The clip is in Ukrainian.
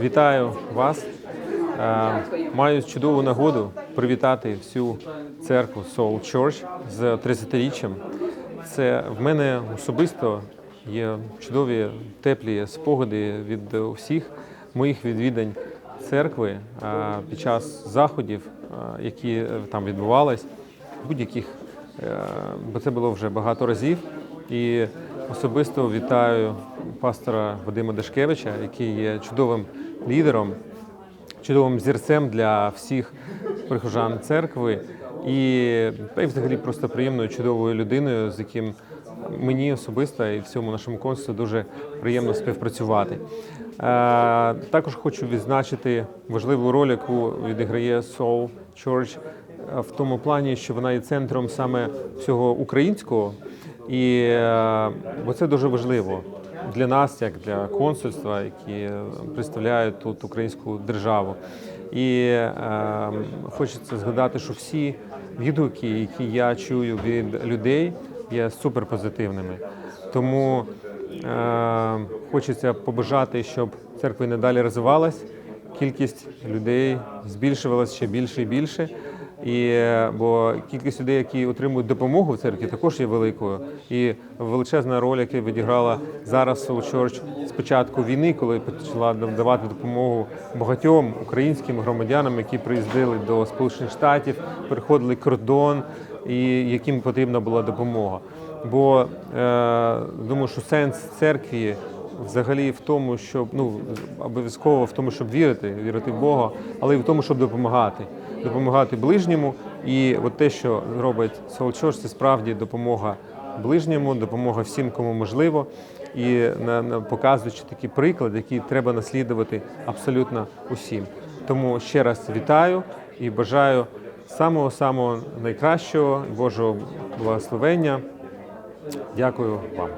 Вітаю вас. Е, Маю чудову нагоду привітати всю церкву Soul Church з 30-річчям. Це в мене особисто є чудові теплі спогади від усіх моїх відвідань церкви е, під час заходів, е, які там відбувались, будь-яких, бо це було вже багато разів. І особисто вітаю пастора Вадима Дашкевича, який є чудовим лідером, чудовим зірцем для всіх прихожан церкви. І, та взагалі просто приємною, чудовою людиною, з яким мені особисто і всьому нашому консулу дуже приємно співпрацювати. Е, Також хочу відзначити важливу роль, яку відіграє Soul Church е, в тому плані, що вона є центром саме всього українського, і е, бо це дуже важливо для нас, як для консульства, які представляють тут українську державу. І е, хочеться згадати, що всі відгуки, які я чую від людей, є суперпозитивними. Тому е, хочеться побажати, щоб церква і надалі розвивалась, кількість людей збільшувалась ще більше і більше. І бо кількість людей, які отримують допомогу в церкві, також є великою. І величезна роль, яку відіграла зараз Soul Church з початку війни, коли почала давати допомогу багатьом українським громадянам, які приїздили до Сполучених Штатів, переходили кордон, і яким потрібна була допомога. Бо е, думаю, що сенс церкві взагалі в тому, щоб ну обов'язково в тому, щоб вірити, вірити в Бога, але й в тому, щоб допомагати, допомагати ближньому. І от те, що робить Soul Church, це справді допомога ближньому, допомога всім, кому можливо, і на, на показуючи такі приклади, які треба наслідувати абсолютно усім. Тому ще раз вітаю і бажаю самого самого найкращого Божого благословення. Дякую вам.